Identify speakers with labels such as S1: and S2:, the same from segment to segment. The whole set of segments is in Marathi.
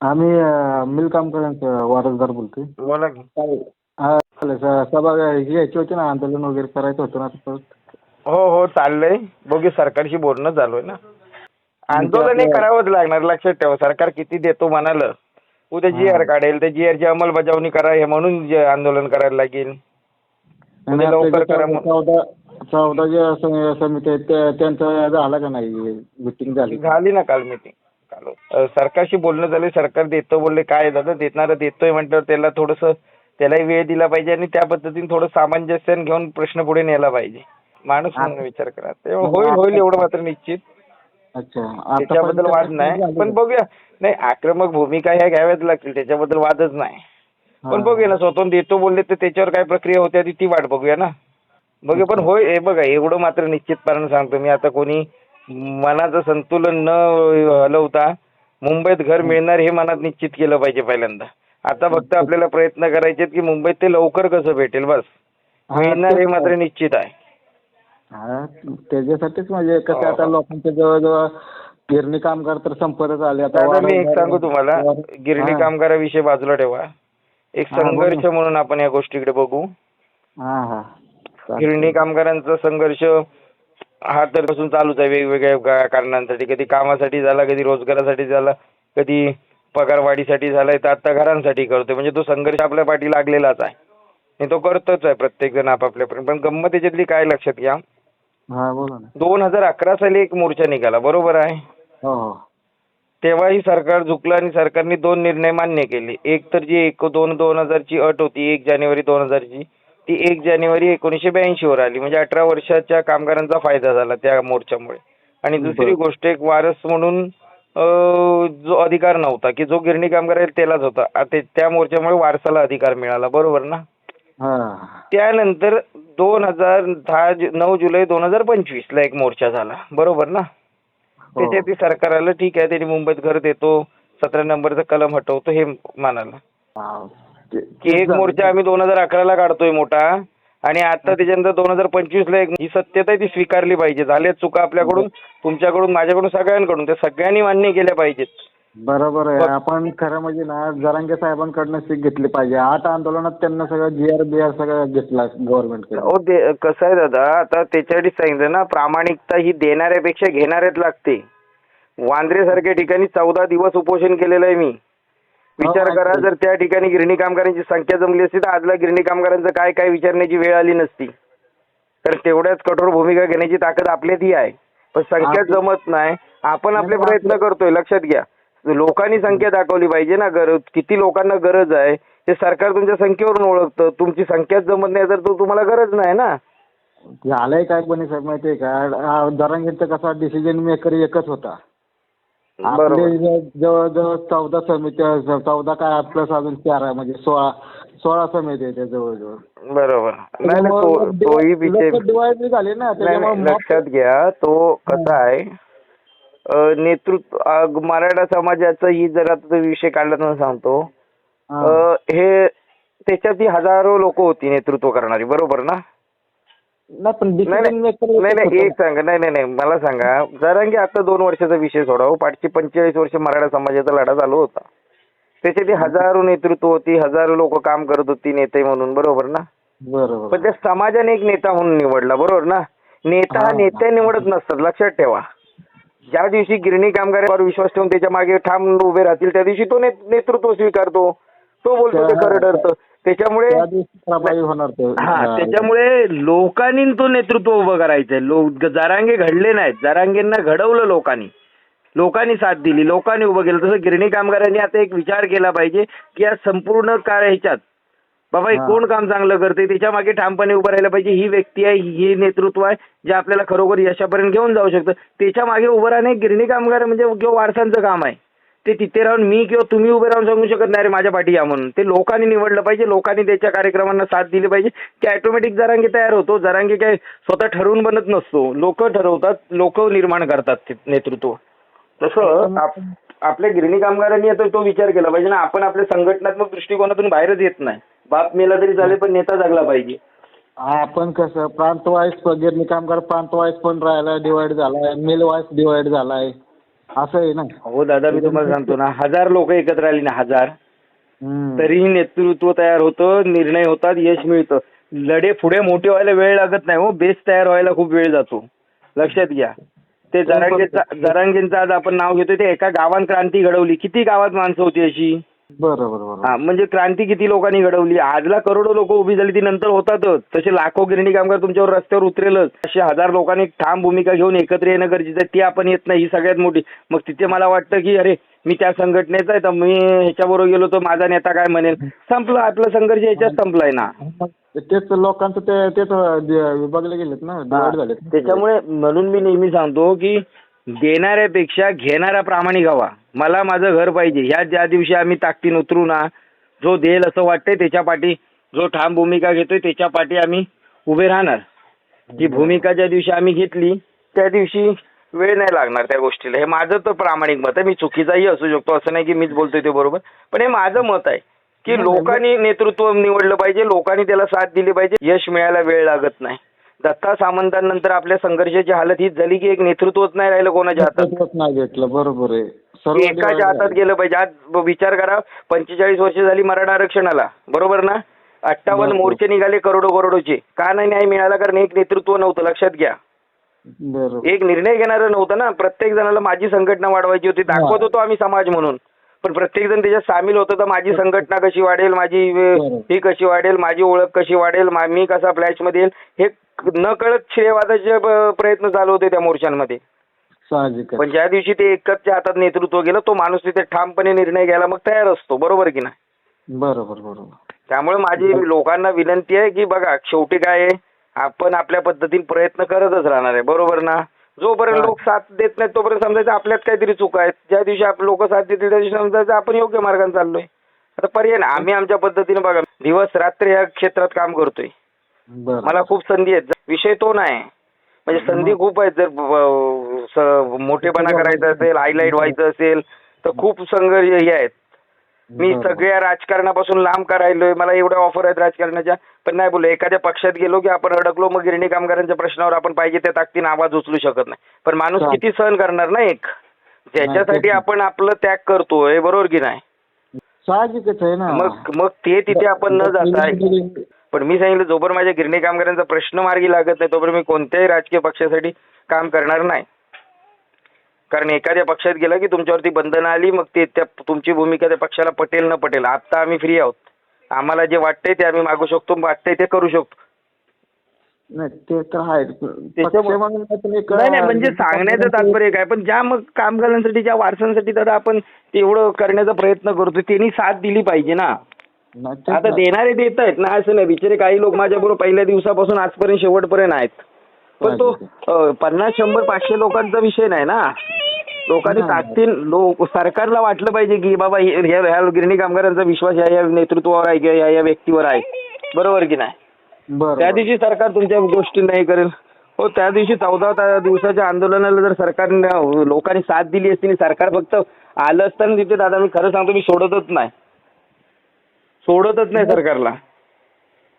S1: आम्ही मिल कामगारांचं वारसदार बोलतोय.
S2: बोला की.
S1: हा चालेल स- सभा घ्यायची होती ना आंदोलन वगैरे करायचं होतं ना परत
S2: हो हो चाललंय. बघू सरकारशी बोलणं चालू आहे ना आंदोलन हे करावंच लागणार लक्षात ठेवा. सरकार किती देतो म्हणाल. उद्या जी आर काढेल त्या जी आरची अंमलबजावणी करा हे म्हणून जे आंदोलन करायला लागेल.
S1: आणि
S2: म्हणजे
S1: आपल्या
S2: लवकर
S1: ज्या
S2: करा.
S1: चौदा चौदा ज्या सम- समित्या आहेत त्या- त्यांचं झालं का नाही? मिटिंग झाली
S2: झाली ना काल मीटिंग अं, सरकारशी बोलणं झालं सरकार देतो बोलले काय दादा देणारं देतोय म्हटल्यावर त्याला थोडंसं त्यालाही वेळ दिला पाहिजे आणि त्या पद्धतीने थोडं सामंजस्य घेऊन प्रश्न पुढे नेला पाहिजे. माणूस म्हणून विचार करा. तेव्हा होईल होईल एवढं मात्र निश्चित. त्याच्याबद्दल वाद नाही. पण बघूया. नाही आक्रमक भूमिका ह्या घ्याव्याच लागतील. त्याच्याबद्दल वादच नाही. पण बघूया ना स्वतःहून देतो बोलले तर त्याच्यावर काय प्रक्रिया होते आधी ती वाट बघूया ना. बघूया पण होय हे बघा एवढं मात्र निश्चितपणे सांगतो मी. आता कोणी मनाचं संतुलन न हलवता मुंबईत घर मिळणार हे मनात निश्चित केलं पाहिजे पहिल्यांदा. आता फक्त आपल्याला प्रयत्न करायचे की मुंबईत ते लवकर कसं भेटेल बस. मिळणार हे मात्र निश्चित आहे.
S1: हा त्याच्यासाठीच म्हणजे कसं आता लोकांच्या जवळजवळ गिरणी कामगार तर संपतच आले. आता
S2: मी एक सांगू तुम्हाला. गिरणी
S1: हा.
S2: कामगाराविषयी बाजूला ठेवा. एक
S1: हा.
S2: संघर्ष म्हणून आपण या गोष्टीकडे बघू.
S1: हा हा.
S2: गिरणी कामगारांचा संघर्ष हा तर पासून चालूच आहे वेगवेगळ्या कारणांसाठी. कधी कामासाठी झाला कधी रोजगारासाठी झाला कधी पगारवाढीसाठी झालाय तर आता घरांसाठी करतोय. म्हणजे तो संघर्ष आपल्या पाठी लागलेलाच आहे. आणि तो करतोच आहे प्रत्येक जण आपापल्यापर्यंत पण गंमत त्याच्यातली काय लक्षात घ्या.
S1: हा बोला ना.
S2: दोन हजार अकरा साली एक मोर्चा निघाला बरोबर आहे?
S1: हो हो.
S2: तेव्हाही सरकार झुकलं आणि सरकारने दोन निर्णय मान्य केले. एक तर जी एक दोन दोन हजारची अट होती एक जानेवारी दोन हजारची. ती एक जानेवारी एकोणीसशे ब्याऐंशी वर आली. म्हणजे अठरा वर्षाच्या कामगारांचा फायदा झाला त्या मोर्चामुळे. आणि दुसरी. गोष्ट एक वारस म्हणून जो अधिकार नव्हता की जो गिरणी कामगार आहे त्यालाच होता. त्या मोर्चामुळे वारसाला अधिकार मिळाला. बरोबर ना? त्यानंतर दोन हजार दहा नऊ जुलै दोन हजार पंचवीस ला एक मोर्चा झाला. बरोबर ना?
S1: हो.
S2: त्याच्यात ती सरकार आलं ठीक आहे त्यांनी मुंबईत घर देतो सतरा नंबरचं कलम हटवतो हे मानाला एक मोर्चा आम्ही दोन हजार अकराला काढतोय मोठा. आणि आता त्याच्यानंतर दोन हजार पंचवीस ला एक ही सत्यता ती स्वीकारली पाहिजे. झाल्या चुका आपल्याकडून तुमच्याकडून माझ्याकडून सगळ्यांकडून. त्या सगळ्यांनी मान्य केल्या पाहिजेत.
S1: बरोबर आहे. आपण खरं म्हणजे ना जरांगे साहेबांकडनं सीख घेतली पाहिजे. आठ आंदोलनात त्यांना सगळं जी आर बी आर सगळं घेतला गव्हर्नमेंट
S2: हो कसं आहे दादा आता त्याच्यासाठी सांगितलं ना प्रामाणिकता ही देणाऱ्यापेक्षा घेणाऱ्यात लागते. वांद्रे सारख्या ठिकाणी चौदा दिवस उपोषण केलेलं आहे मी. विचार
S1: हो,
S2: करा. जर त्या ठिकाणी गिरणी कामगारांची संख्या जमली असती तर आजला गिरणी कामगारांचं काय काय विचारण्याची वेळ आली नसती. तर तेवढ्याच कठोर भूमिका घेण्याची ताकद आपल्यातही आहे. पण संख्या जमत नाही. आपण आपले
S1: नाही,
S2: प्रयत्न करतोय लक्षात घ्या. लोकांनी संख्या दाखवली पाहिजे ना गरज. किती लोकांना गरज आहे हे सरकार तुमच्या संख्येवरून ओळखतं. तुमची संख्याच जमत नाही तर तो तुम्हाला गरज नाही ना.
S1: झालंय काय पण साहेब माहितीये का? जरांगेंचा कसा डिसिजन मेकर एकच होता. आपले जवळजवळ चौदा समित्या चौदा काय प्लस अजून चार आहे. म्हणजे सोळा सोळा समित्या आहेत त्या जवळजवळ.
S2: बरोबर. नाही नाही, तो तोही विषय
S1: डिवाइड झाले ना
S2: नाही
S1: त्याच्यामुळे
S2: नाही,
S1: mob-
S2: लक्षात घ्या तो कसा आहे. अं, नेतृत्व अं, मराठा समाजाचा ही जर आता तो विषय काढला तर सांगतो.
S1: हा.
S2: अं, हे त्याच्यात ही हजारो लोक होती नेतृत्व करणारी. बरोबर ना?
S1: नाही पण
S2: नाही
S1: decision
S2: नाही.
S1: maker
S2: नाही,
S1: एकच
S2: नाही
S1: होता.
S2: एक सांगा. नाही नाही नाही. मला सांगा. जरांगी आता दोन वर्षाचा विषय सोडावं पाठची पंचेचाळीस वर्ष मराठा समाजाचा लढा चालू होता. त्याच्यात ही हजारो नेतृत्व होती. हजारो लोक काम करत होती नेते म्हणून. बरोबर ना?
S1: बरोबर.
S2: पण त्या समाजाने एक नेता म्हणून निवडला. बरोबर ना? नेता हा
S1: हा.
S2: नेते निवडत नसतात. लक्षात ठेवा. ज्या दिवशी गिरणी कामगारांवर विश्वास ठेवून त्याच्यामागे ठाम उभे राहतील त्या दिवशी तो ने- नेतृत्व स्वीकारतो. तो बोलतो ते खरं ठरतं. त्याच्यामुळे हा त्याच्यामुळे लोकांनी तो नेतृत्व उभं करायचंय. लोक जरांगे घडले नाहीत. जरांगेंना घडवलं लोकांनी. लोकांनी साथ दिली. लोकांनी उभं केलं. तसं गिरणी कामगारांनी आता एक विचार केला पाहिजे की या संपूर्ण काय ह्याच्यात बाबा. कोण काम चांगलं करते त्याच्यामागे ठामपणे उभं राहायला पाहिजे. ही व्यक्ती आहे ही नेतृत्व आहे जे आपल्याला खरोखर यशापर्यंत घेऊन जाऊ शकतं. त्याच्यामागे उभं राहणे गिरणी कामगार म्हणजे वारसांचं काम आहे. ते तिथे राहून मी किंवा तुम्ही उभे राहून सांगू शकत नाही रे माझ्या पाठी या म्हणून. ते लोकांनी निवडलं पाहिजे लोकांनी त्याच्या कार्यक्रमांना साथ दिली पाहिजे. की ऑटोमॅटिक जरांगी तयार होतो जरांगी काय स्वतः ठरवून बनत नसतो. लोक ठरवतात लोक निर्माण करतात नेतृत्व. तसं आप- आपल्या गिरणी कामगारांनी आता तो विचार केला पाहिजे ना आपण आपल्या संघटनात्मक दृष्टिकोनातून बाहेरच येत नाही. बाप मेला तरी चालेल पण नेता जगला पाहिजे.
S1: आपण कसं प्रांत वाईज गिरणी कामगार प्रांत वाईज पण राहिला डिवाइड झालाय मिल वाईज डिवाइड झालाय. असं आहे ना.
S2: हो दादा मी तुम्हाला सांगतो ना हजार लोक एकत्र आली ना हजार. तरीही नेतृत्व तयार होतं निर्णय होतात यश मिळतं. लढे पुढे मोठे व्हायला वेळ लागत नाही हो. बेस तयार व्हायला खूप वेळ जातो. लक्षात घ्या. ते जरांगेचा जरांगेंचं आज आपण नाव घेतोय ते एका गावात क्रांती घडवली. किती गावात माणसं होती अशी?
S1: बरोबर बरोबर.
S2: हा म्हणजे क्रांती किती लोकांनी घडवली? आजला करोडो लोक उभी झाली ती नंतर होतातच. तसे लाखो गिरणी कामगार तुमच्यावर रस्त्यावर उतरेलच. असे हजार लोकांनी ठाम भूमिका घेऊन एकत्र येणं गरजेचं आहे. ती आपण येत नाही ही सगळ्यात मोठी. मग तिथे मला वाटतं की अरे मी त्या संघटनेचा आहे तर मी ह्याच्याबरोबर गेलो तर माझा नेता काय म्हणेल? संपलं आपला संघर्ष याच्यात संपलाय ना.
S1: तेच लोकांचं ते तेच विभागले गेलेत ना डिवाइड झालेत. ना.
S2: त्याच्यामुळे म्हणून मी नेहमी सांगतो की देणाऱ्यापेक्षा घेणारा प्रामाणिक हवा. मला माझं घर पाहिजे. ह्या ज्या दिवशी आम्ही ताकदीन उतरू ना जो देईल असं वाटतंय त्याच्या पाठी जो ठाम भूमिका घेतोय त्याच्या पाठी आम्ही उभे राहणार. ती भूमिका ज्या दिवशी आम्ही घेतली त्या दिवशी वेळ नाही लागणार त्या गोष्टीला. हे माझं तर प्रामाणिक मत आहे. मी चुकीचाही असू शकतो. असं नाही की मीच बोलतोय ते बरोबर. पण हे माझं मत आहे की लोकांनी नेतृत्व निवडलं पाहिजे. लोकांनी त्याला साथ दिली पाहिजे. यश मिळायला वेळ लागत नाही. दत्ता सामंतांनंतर आपल्या संघर्षाची हालत हीच झाली की एक नेतृत्वच नाही राहिलं कोणाच्या हातात.
S1: नाही भेटलं बरोबर आहे.
S2: एकाच्या हातात. गेलं पाहिजे. आज विचार करा पंचेचाळीस वर्ष झाली मराठा आरक्षणाला. बरोबर ना? अठ्ठावन्न. मोर्चे निघाले करोडो करोडोचे का नाही न्याय मिळाला? कारण एक नेतृत्व नव्हतं. लक्षात घ्या. एक निर्णय घेणारं नव्हतं ना? प्रत्येक जणाला माझी संघटना वाढवायची होती. दाखवत होतो आम्ही समाज म्हणून. पण प्रत्येक जण त्याच्यात सामील होतं तर माझी संघटना कशी वाढेल? माझी. ही कशी वाढेल? माझी ओळख कशी वाढेल? मा- कसा फ्लॅशमध्ये येईल? हे न कळत श्रेयवादाचे प्रयत्न चालू होते त्या मोर्चांमध्ये.
S1: साहजिक.
S2: पण ज्या दिवशी ते एकच्या हातात नेतृत्व गेलं तो माणूस तिथे ठामपणे निर्णय घ्यायला मग तयार असतो. बरोबर की नाही?
S1: बरोबर बरोबर.
S2: त्यामुळे माझी लोकांना विनंती आहे की बघा शेवटी काय आहे? आपण आपल्या पद्धतीने प्रयत्न करतच राहणार आहे. बरोबर ना? जोपर्यंत. लोक साथ देत नाहीत तोपर्यंत समजायचं आपल्यात काहीतरी चूक आहेत ज्या दिवशी आप लोक साथ देतील त्या दिवशी समजायचं आपण योग्य मार्गाने चाललोय. आता पर्याय नाही. आम्ही आमच्या पद्धतीने बघा दिवस रात्र या क्षेत्रात काम करतोय. मला खूप संधी आहेत. विषय तो नाही. म्हणजे संधी खूप आहेत. जर मोठेपणा करायचा असेल हायलाईट व्हायचं असेल तर खूप संघर्ष हे आहेत. मी. सगळ्या राजकारणापासून लांब का राहिलोय मला एवढ्या ऑफर आहेत राजकारणाच्या. पण नाही बोललो एखाद्या पक्षात गेलो की आपण अडकलो मग गिरणी कामगारांच्या प्रश्नावर आपण पाहिजे त्या ताकदीने आवाज उचलू शकत नाही. पण माणूस. किती सहन करणार ना एक? ज्याच्यासाठी. आपण आपलं त्याग करतोय बरोबर की नाही?
S1: साहजिकच आहे ना.
S2: मग मग ते तिथे आपण न जाता पण मी सांगितलं जोपर्यंत माझ्या गिरणी कामगारांचा प्रश्न मार्गी लागत नाही तोपर्यंत मी कोणत्याही राजकीय पक्षासाठी काम करणार नाही. कारण एखाद्या पक्षात गेला की तुमच्यावरती बंधनं आली मग ते त्या तुमची भूमिका त्या पक्षाला पटेल न पटेल. आता आम्ही फ्री आहोत. आम्हाला जे वाटतंय ते आम्ही मागू शकतो वाटतंय ते करू शकतो.
S1: नाही ते तर आहे.
S2: नाही नाही म्हणजे सांगण्याचं तात्पर्य काय? पण ज्या मग कामगारांसाठी ज्या वारसांसाठी तर आपण तेवढं करण्याचा प्रयत्न करतो त्यांनी साथ दिली पाहिजे ना. आता
S1: ना.
S2: देणारे देत आहेत ना असं नाही. बिचारे काही लोक माझ्याबरोबर पहिल्या दिवसापासून आजपर्यंत शेवटपर्यंत आहेत. पण तो अं, पन्नास शंभर पाचशे लोकांचा विषय नाही ना. लोकांनी. ताकदीन लोक सरकारला वाटलं पाहिजे की बाबा हे- ह्या ह्या गिरणी कामगारांचा विश्वास या या नेतृत्वावर आहे किंवा या या व्यक्तीवर आहे. बरोबर की नाही? त्या
S1: बरं.
S2: दिवशी सरकार तुमच्या गोष्टी नाही करेल. हो त्या दिवशी चौदा ता- दिवसाच्या आंदोलनाला जर सरकारने लोकांनी साथ दिली असती आणि सरकार फक्त आलं असताना तिथे दादा मी खरं सांगतो मी सोडतच नाही. सोडतच नाही सरकारला.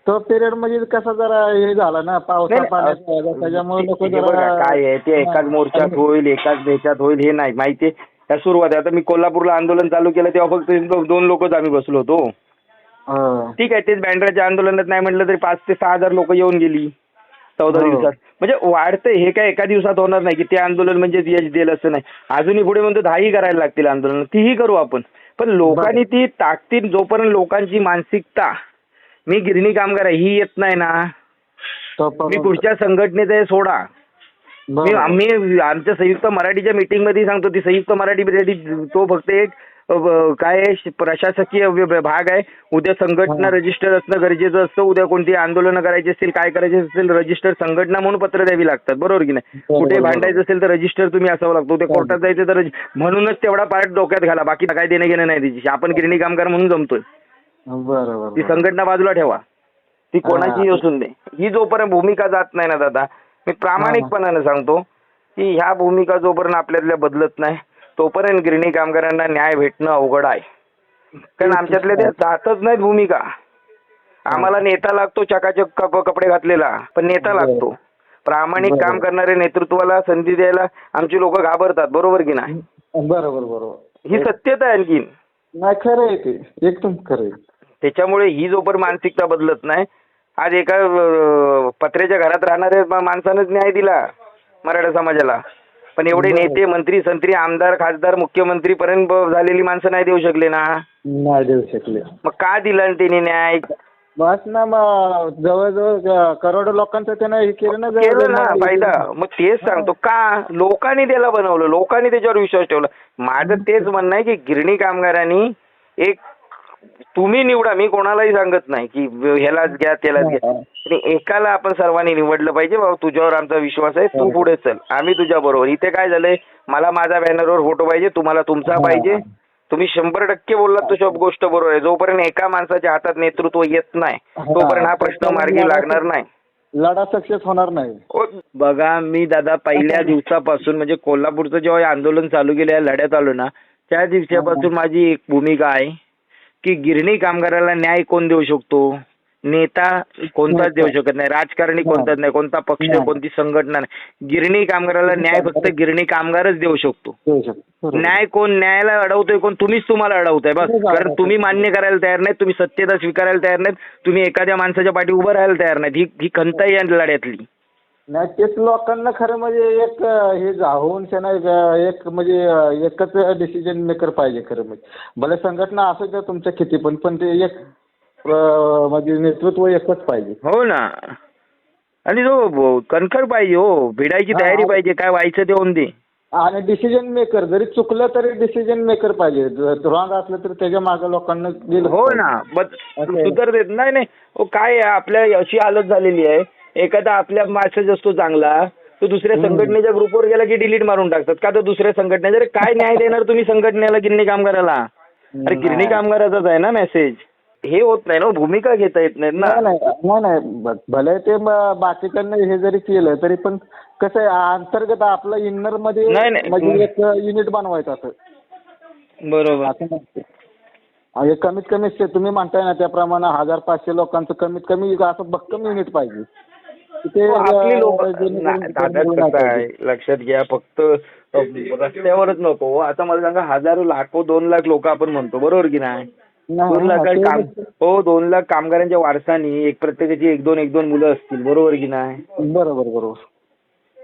S1: तो पिरियड म्हणजे कसा जरा हे झाला ना पावसा
S2: नाही,
S1: पाण्याचा ह्याचा, त्याच्यामुळे लोक
S2: हे बघा, काय आहे ते एकाच मोर्चात होईल एकाच ह्याच्यात होईल हे नाही माहिती आहे. त्या सुरुवात आहे आता मी कोल्हापूरला आंदोलन चालू केलं तेव्हा फक्त दो- दोन लोकच आम्ही बसलो होतो. ठीक आहे तेच बँड्राच्या आंदोलनात नाही म्हटलं तरी पाच ते सहा हजार लोक येऊन गेली. चौदा
S1: हो.
S2: दिवसात. म्हणजे वाढतंय हे काय एका दिवसात होणार नाही की ते आंदोलन म्हणजे यश देईल असं नाही. अजूनही पुढे म्हणतो दहाही करायला लागतील आंदोलन तीही करू आपण. पण लोकांनी ती ताकदीत जोपर्यंत लोकांची मानसिकता मी गिरणी कामगार आहे ही येत नाही ना. मी पुढच्या संघटनेचं हे सोडा. मी आम्ही आमच्या संयुक्त मराठीच्या मीटिंगमध्ये सांगतो ती संयुक्त मराठी तो फक्त एक काय प्रशासकीय भाग आहे. उद्या संघटना. रजिस्टर असणं गरजेचं असतं. उद्या कोणती आंदोलनं करायची असतील काय करायचे असेल रजिस्टर संघटना म्हणून पत्र द्यावी लागतात. बरोबर की नाही? कुठे. भांडायचं असेल तर रजिस्टर तुम्ही असावं लागतो. उद्या. कोर्टात जायचं तर म्हणूनच तेवढा पार्ट डोक्यात घाला. बाकी काय देणं घेणं नाही त्याची आपण गिरणी कामगार म्हणून जमतोय.
S1: बरोबर
S2: ती संघटना बाजूला ठेवा. ती कोणाचीही
S1: हा.
S2: असून दे. ही जोपर्यंत भूमिका जात नाही ना दादा मी प्रामाणिकपणाने सांगतो की ह्या भूमिका जोपर्यंत आपल्यातल्या बदलत नाही तोपर्यंत गिरणी कामगारांना न्याय भेटणं अवघड आहे. कारण आमच्यातल्या त्या जातच नाहीत भूमिका. आम्हाला नेता लागतो चकाचक कप- कपडे घातलेला पण नेता. लागतो. प्रामाणिक. काम करणारे नेतृत्वाला संधी द्यायला आमची लोक घाबरतात बरोबर की नाही?
S1: बरोबर बरोबर.
S2: ही सत्यता आहे आणखीन.
S1: नाही खरं आहे ते. एकदम खरं आहे.
S2: त्याच्यामुळे ही जोपर्यंत मानसिकता बदलत नाही. आज एका पत्र्याच्या घरात राहणाऱ्या माणसानंच न्याय दिला मराठा समाजाला. पण एवढे. नेते मंत्री संत्री आमदार खासदार मुख्यमंत्री पर्यंत झालेली माणसं नाही देऊ शकले ना.
S1: नाही देऊ शकले.
S2: मग का दिला न त्यांनी न्याय?
S1: बस ना मग जवळजवळ करोडो लोकांचं त्यानं हे केलं ना
S2: केलं ना फायदा. मग तेच सांगतो का? लोकांनी त्याला बनवलं लोकांनी त्याच्यावर विश्वास ठेवला. माझं तेच म्हणणं आहे की गिरणी कामगारांनी एक तुम्ही निवडा मी कोणालाही सांगत नाही की ह्यालाच घ्या त्यालाच घ्या. आणि एकाला आपण सर्वांनी निवडलं पाहिजे बाबा तुझ्यावर आमचा विश्वास आहे तू पुढे चल. आम्ही तुझ्या बरोबर. इथे काय झालंय मला माझा बॅनरवर फोटो पाहिजे तुम्हाला तुमचा. पाहिजे. तुम्ही शंभर टक्के बोललात तो शब्द गोष्ट बरोबर आहे. जोपर्यंत एका माणसाच्या हातात नेतृत्व येत नाही तोपर्यंत हा प्रश्न मार्गी लागणार नाही.
S1: लढा सक्सेस होणार नाही.
S2: बघा मी दादा पहिल्या दिवसापासून म्हणजे कोल्हापूरचं जेव्हा आंदोलन चालू केलं या लढ्यात आलो ना त्या दिवसापासून माझी एक भूमिका आहे. की गिरणी कामगाराला न्याय कोण देऊ शकतो? नेता कोणताच देऊ शकत नाही. राजकारणी कोणताच नाही. कोणता पक्ष. कोणती संघटना नाही. गिरणी कामगाराला न्याय फक्त गिरणी कामगारच देऊ शकतो. न्याय कोण न्यायाला अडवतोय कोण? तुम्हीच तुम्हाला अडवताय. बस. कारण तुम्ही मान्य करायला तयार नाहीत. तुम्ही सत्यता स्वीकारायला तयार नाहीत. तुम्ही एखाद्या माणसाच्या पाठी उभं राहायला तयार नाहीत. ही ही खंत आहे या लढ्यातली.
S1: नाही तेच लोकांना खरं म्हणजे एक हे जाऊन त्यांना एक, म्हणजे एकच डिसिजन मेकर पाहिजे खरं म्हणजे. भले संघटना असू द्या तुमच्या किती पण पण ते एक म्हणजे नेतृत्व एकच पाहिजे.
S2: हो ना. आणि जो कणखर पाहिजे हो. भिडायची तयारी. पाहिजे काय व्हायचं ते होऊन दे.
S1: आणि डिसिजन मेकर जरी चुकलं तरी डिसिजन मेकर पाहिजे. रॉंग असलं तर त्याच्यामागे लोकांना गेलं
S2: हो ना. सुधार देत नाही नाही. हो काय आपल्या अशी हालत झालेली आहे. एखादा आपल्या मेसेज असतो चांगला तो दुसऱ्या. संघटनेच्या ग्रुपवर गेला की डिलीट मारून टाकतात. का तर दुसऱ्या संघटनेच्या अरे काय न्याय देणार तुम्ही संघटनेला गिरणी कामगाराला अरे गिरणी
S1: नाही.
S2: कामगाराचाच आहे ना मेसेज हे होत नाही ना भूमिका घेता येत नाहीत ना.
S1: नाही नाही नाही नाही. भले ते बाकीच्यांना हे जरी केलं तरी पण कसं आहे अंतर्गत आपलं इन्नरमध्ये
S2: नाही, नाही.
S1: म्हणजे एक युनिट बनवायचं असं.
S2: बरोबर.
S1: कमीत कमी तुम्ही म्हणताय ना त्याप्रमाणे हजार पाचशे लोकांचं कमीत कमी असं भक्कम युनिट पाहिजे. तिथे
S2: हो, आपली लोक दादा कसं आहे? लक्षात घ्या फक्त रस्त्यावरच नको. आता मला सांगा हजारो लाखो दोन लाख लोक आपण म्हणतो. बरोबर की नाही? दोन लाख काम हो दोन लाख कामगारांच्या वारसानी एक प्रत्येकाची एक दोन एक दोन मुलं असतील. बरोबर की नाही?
S1: बरोबर बरोबर.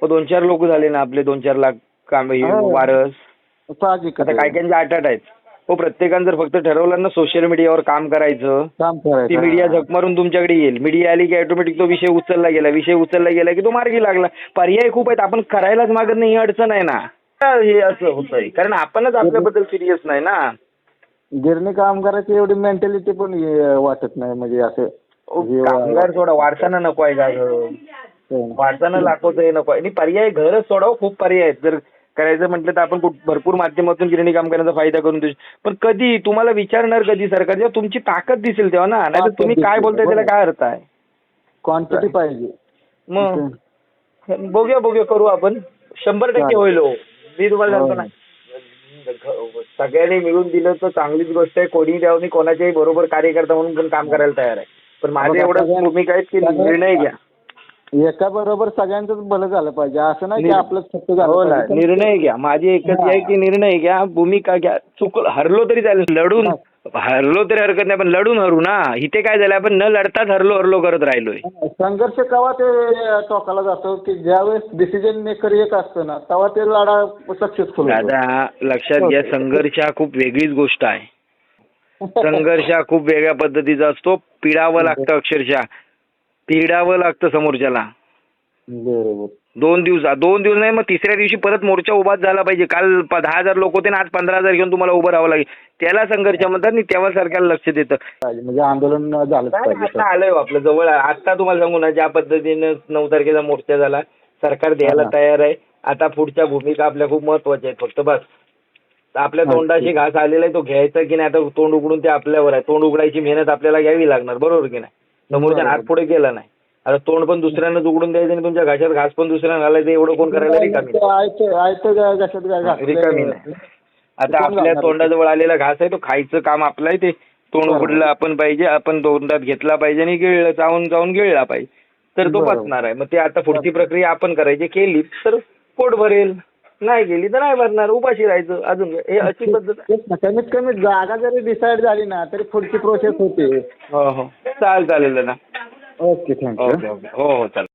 S2: हो दोन चार लोक झाले ना आपले दोन चार लाख काम हे
S1: हो.
S2: वारस. आता काय कायचे आठ आठ आहेत. हो प्रत्येकानं जर फक्त ठरवलं ना सोशल मीडियावर काम करायचं
S1: काम
S2: ती
S1: करायचं
S2: मीडिया झक मारून तुमच्याकडे येईल. मीडिया आली की ऑटोमॅटिक तो विषय उचलला गेला विषय उचलला गेला की तो मार्गी लागला. पर्याय खूप आहेत आपण करायलाच मागत नाही ही अडचण आहे ना. हे असं होतंय. कारण आपणच आपल्याबद्दल सिरियस नाही ना.
S1: गिरणी कामगाराची एवढी मेंटॅलिटी पण हे वाटत नाही म्हणजे असं.
S2: ओ,
S1: हे
S2: कामगार सोडा वारसानं नको आहे का गं?
S1: वा-
S2: वारसानं लाखोचं हे नको आहे. आणि पर्याय घरच सोडावं खूप पर्याय आहेत. जर करायचं म्हटलं तर आपण भरपूर माध्यमातून गिरणी कामगारांचा फायदा करून देऊ. पण कधी तुम्हाला विचारणार कधी सरकार? जेव्हा तुमची ताकद दिसेल तेव्हा ना. नाही तुम्ही काय बोलताय त्याला काय अर्थ आहे?
S1: क्वांटिटी पाहिजे.
S2: मग? बघूया बघूया करू आपण. शंभर टक्के. होईल हो. मी तुम्हाला सांगतो
S1: हो.
S2: ना सगळ्यांनी मिळून दिलं तर चांगलीच गोष्ट आहे. कोणी द्यावं मी कोणाच्याही बरोबर कार्यकर्ता म्हणून पण काम करायला तयार आहे. पण माझं
S1: बघा,
S2: एवढं भूमिका आहे की निर्णय घ्या.
S1: एका बरोबर सगळ्यांचंच भलं झालं पाहिजे. असं नाही की
S2: निर्-
S1: आपलंच फक्त झालं
S2: हो ना
S1: पाहिजे.
S2: निर्णय घ्या. माझी एकच
S1: हा.
S2: आहे की निर्णय घ्या. भूमिका घ्या. चुक हरलो तरी चालेल. लढून हरलो तरी हरकत नाही पण लढून हरू ना. इथे काय झालं आपण न लढताच हरलो हरलो करत राहिलोय.
S1: संघर्ष केव्हा ते टोकाला जातो की ज्यावेळेस डिसिजन मेकर एक असतो ना तेव्हा ते लढा सक्सेसफुल
S2: दादा लक्षात घ्या संघर्ष हा खूप वेगळीच गोष्ट आहे. संघर्ष हा खूप वेगळ्या पद्धतीचा असतो. पिडावं लागतं अक्षरशः. पिडावं लागतं समोरच्याला.
S1: बरोबर.
S2: दोन दिवस दोन दिवस नाही मग तिसऱ्या दिवशी परत मोर्चा उभाच झाला पाहिजे. काल प- दहा हजार लोक होते ना आज पंधरा हजार घेऊन तुम्हाला उभं राहावं लागेल. त्याला संघर्ष म्हणतात आणि तेव्हा सरकारला लक्ष देतं.
S1: पाहिजे म्हणजे आंदोलन झालंच
S2: काय
S1: पाहिजे
S2: आता आलंय हो आपलं जवळ. आहे. आता तुम्हाला सांगू ना ज्या पद्धतीनं नऊ तारखेचा मोर्चा झाला सरकार द्यायला
S1: हा.
S2: तयार आहे. आता पुढच्या भूमिका आपल्या खूप महत्त्वाच्या आहेत फक्त बस. आपल्या
S1: हा,
S2: तोंडाशी
S1: ठीक.
S2: घास आलेला आहे तो घ्यायचा की नाही? आता तोंड उघडून ते आपल्यावर आहे. तोंड उघडायची मेहनत आपल्याला घ्यावी लागणार बरोबर की नाही?
S1: बरोबर.
S2: हात पुढे केला नाही आता तोंड पण दुसऱ्यानं उघडून द्यायचं आणि तुमच्या घाशात घास पण दुसऱ्यानं घालायचं एवढं कोण करायला रिकामी. रिकामी नाही. आता आपल्या? तोंडाजवळ आलेला घास आहे तो खायचं काम आपलं आहे ते तोंड. उघडलं आपण पाहिजे आपण तोंडात घेतला पाहिजे आणि गिळलं चावून चावून गिळला पाहिजे तर तो. पचणार आहे मग ते आता पुढची प्रक्रिया आपण करायची केली तर पोट भरेल नाही गेली तर नाही भरणार उपाशी राहायचं अजून. काय. हे अशी पद्धत
S1: तेच ना, कमीत कमी जागा जरी डिसाईड झाली ना तरी पुढची प्रोसेस होते.
S2: हो हो. चालेल चालेल दादा.
S1: ओके थँक्यू
S2: ओके ओके हो हो चालेल.